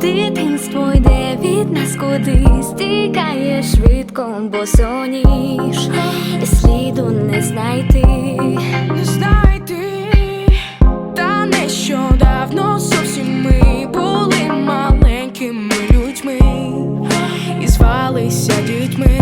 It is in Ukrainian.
Дитинство йде від нас кудись, стікає швидко, бо сліду не знайти, знайти, та нещодавно зовсім ми були маленькими людьми і звалися дітьми.